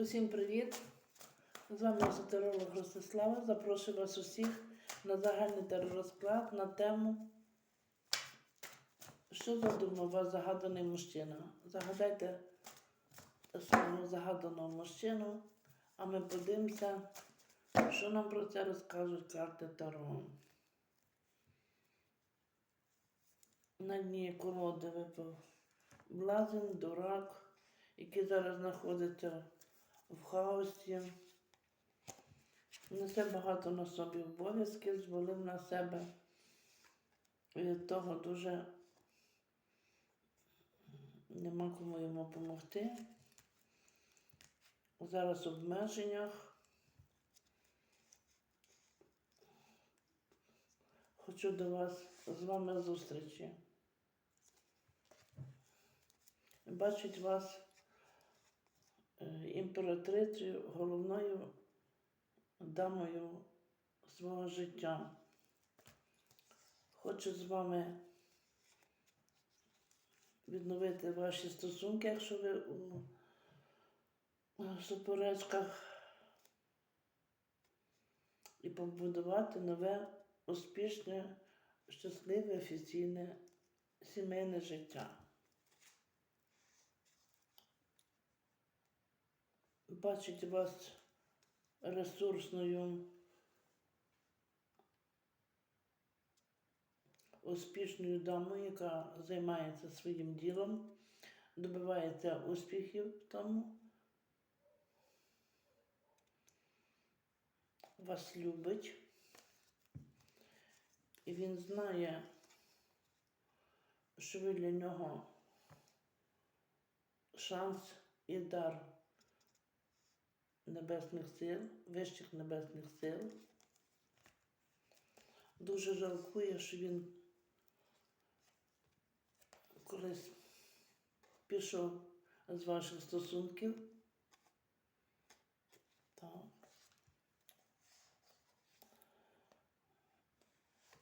Усім привіт! З вами езотеролог Ростислава. Запрошую вас усіх на загальний теророзклад на тему, що задумав вас загаданий мужчина. Загадайте свого загаданого мужчину, а ми подивимося, що нам про це розкажуть карти Таро. На дні колоди випав блазень, дурак, який зараз знаходиться в хаосі. Несе багато на собі обов'язків, звалив на себе. Від того дуже нема кому йому допомогти. Зараз в обмеженнях. Хочу до вас з вами зустрічі. Бачить вас імператрицею, головною дамою свого життя. Хочу з вами відновити ваші стосунки, якщо ви у суперечках, і побудувати нове, успішне, щасливе, офіційне сімейне життя. Бачить вас ресурсною, успішною дамою, яка займається своїм ділом, добивається успіхів тому. Вас любить. І він знає, що ви для нього шанс і дар небесних сил, вищих небесних сил. Дуже жалкує, що він колись пішов з ваших стосунків.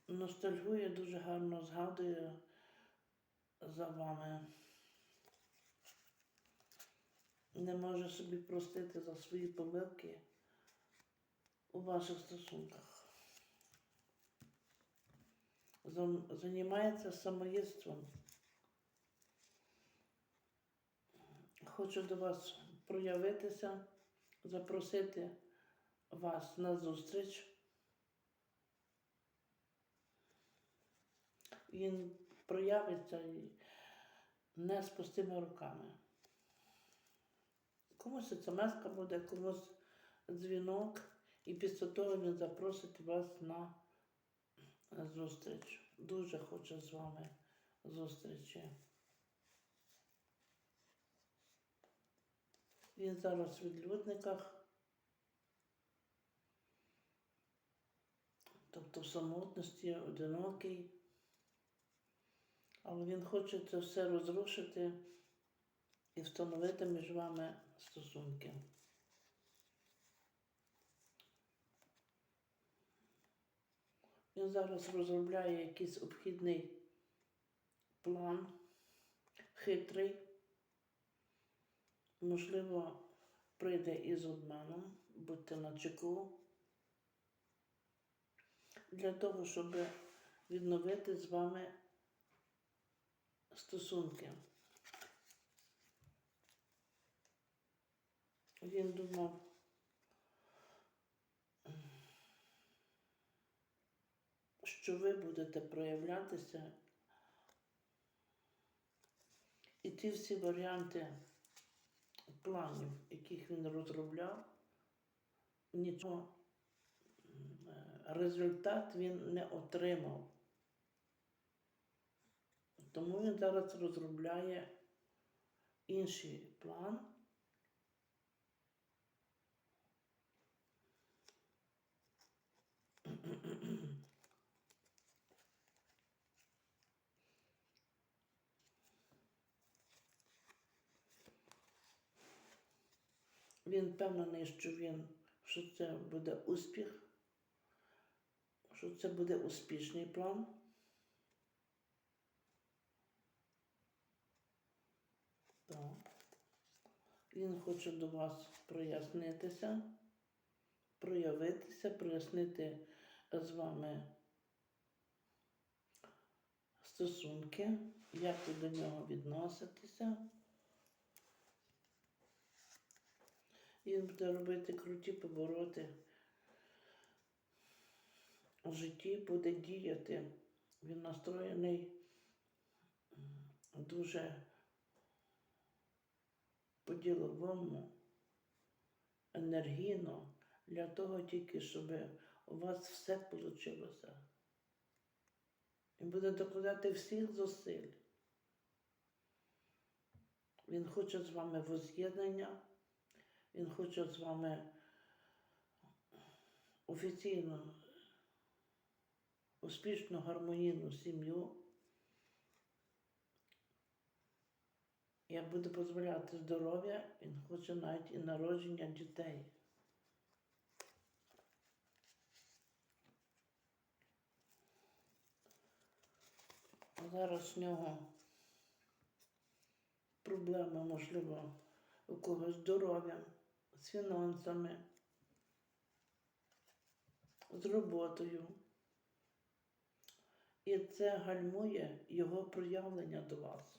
Ностальгує, дуже гарно згадує за вами не може собі простити за свої помилки у ваших стосунках. Займається самоїдством. Хочу до вас проявитися, запросити вас на зустріч. Він проявиться не з руками. Комусь смс буде, комусь дзвінок, і після того він запросить вас на зустріч. Дуже хочу з вами зустрічі. Він зараз в відлюдниках, тобто в самотності, одинокий, але він хоче це все розрушити і встановити між вами стосунки. Він зараз розробляє якийсь обхідний план, хитрий, можливо, прийде із обманом, будьте на чеку, для того, щоб відновити з вами стосунки. Він думав, що ви будете проявлятися, і ті всі варіанти планів, яких він розробляв, нічого е, результат він не отримав. Тому він зараз розробляє інший план. Він впевнений, що він, що це буде успіх, що це буде успішний план. Так. Він хоче до вас прояснитися, проявитися, прояснити з вами стосунки, як ви до нього відноситеся. Він буде робити круті повороти у житті, буде діяти. Він настроєний дуже по-діловому, енергійно, для того тільки, щоб у вас все вийшло. Він буде докладати всіх зусиль. Він хоче з вами воз'єднання, він хоче з вами офіційно успішну гармонійну сім'ю. Як буде дозволяти здоров'я, він хоче навіть і народження дітей. Зараз в нього проблеми, можливо, у когось з здоров'ям, з фінансами, з роботою. І це гальмує його проявлення до вас.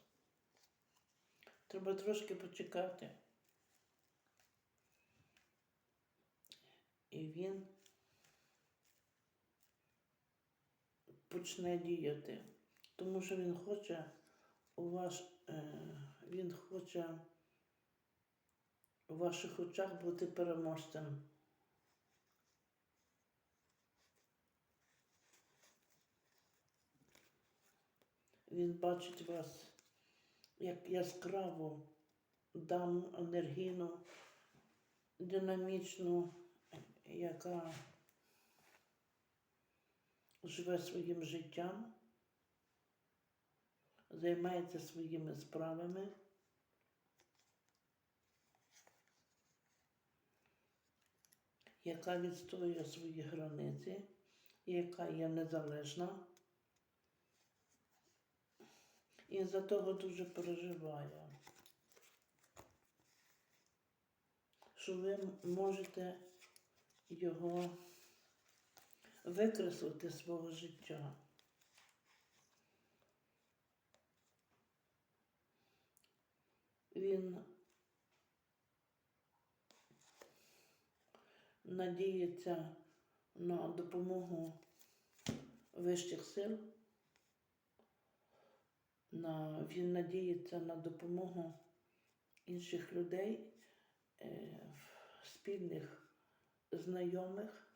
Треба трошки почекати. І він почне діяти. Тому що він хоче у вас, е, він хоче у ваших очах бути переможцем. Він бачить вас як яскраву, даму енергійну, динамічну, яка живе своїм життям, займається своїми справами. Яка відстоює свої границі, яка є незалежна. І за того дуже переживає, що ви можете його викреслити з свого життя. Він надіється на допомогу вищих сил на, він надіється на допомогу інших людей, е, спільних знайомих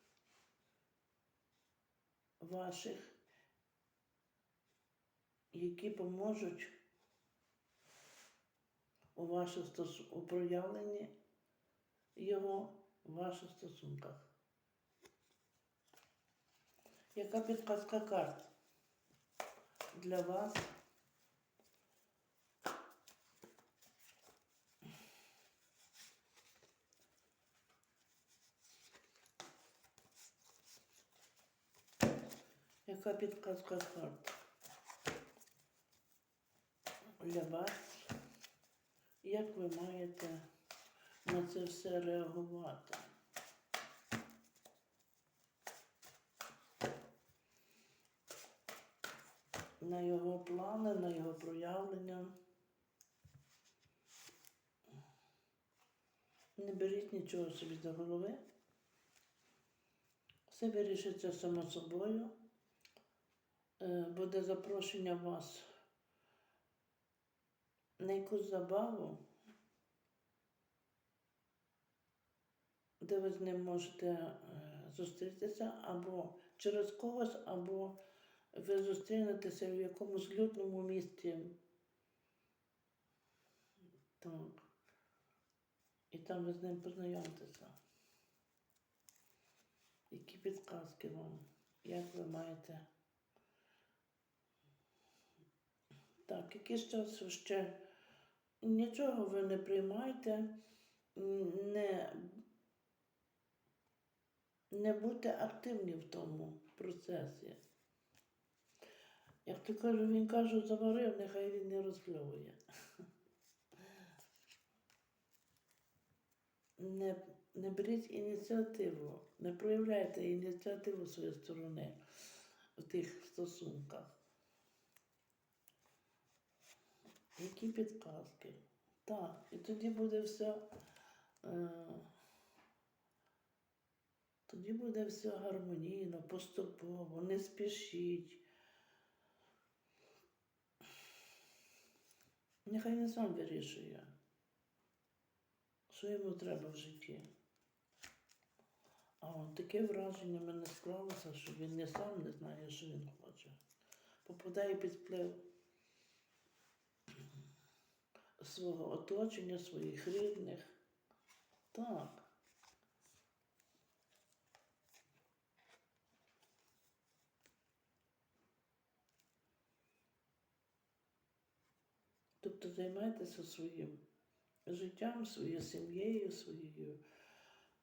ваших, які поможуть у ваших стос... у проявленні його в ваших стосунках. Яка підказка карт для вас? Яка підказка карт для вас? Як ви маєте на це все реагувати? На його плани, на його проявлення. Не беріть нічого собі до голови. Все вирішиться само собою. Е, буде запрошення вас на якусь забаву, де ви з ним можете е, зустрітися або через когось, або ви зустрінетеся в якомусь лютному місці. Так. І там ви з ним познайомитеся. Які підказки вам? Як ви маєте? Так, якийсь час ще нічого ви не приймайте, не, не будьте активні в тому процесі. Як то кажу, він каже, заварив, нехай він не розпльовує. не, не беріть ініціативу, не проявляйте ініціативу своєї сторони в тих стосунках. Які підказки? Так, і тоді буде все. Е, тоді буде все гармонійно, поступово, не спішіть. Нехай він сам вирішує, що йому треба в житті. А таке враження мене склалося, що він не сам не знає, що він хоче. Попадає під вплив свого оточення, своїх рідних. Так. Тобто займайтеся своїм життям, своєю сім'єю, своєю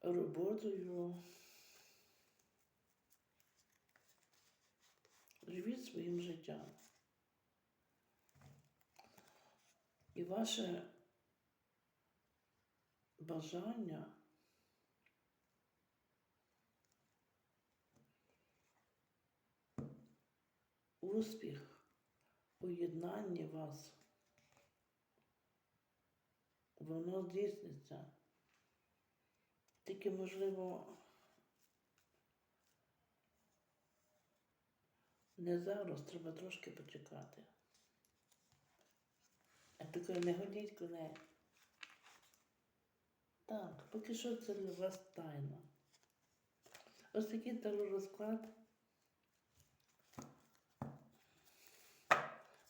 роботою. Живіть своїм життям. І ваше бажання успіх у єднанні вас, воно здійсниться. Тільки, можливо, не зараз, треба трошки почекати. А таке не годіть коней. Так, поки що це для вас тайна. Ось такий теророзклад.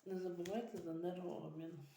Не забувайте за нервообмін.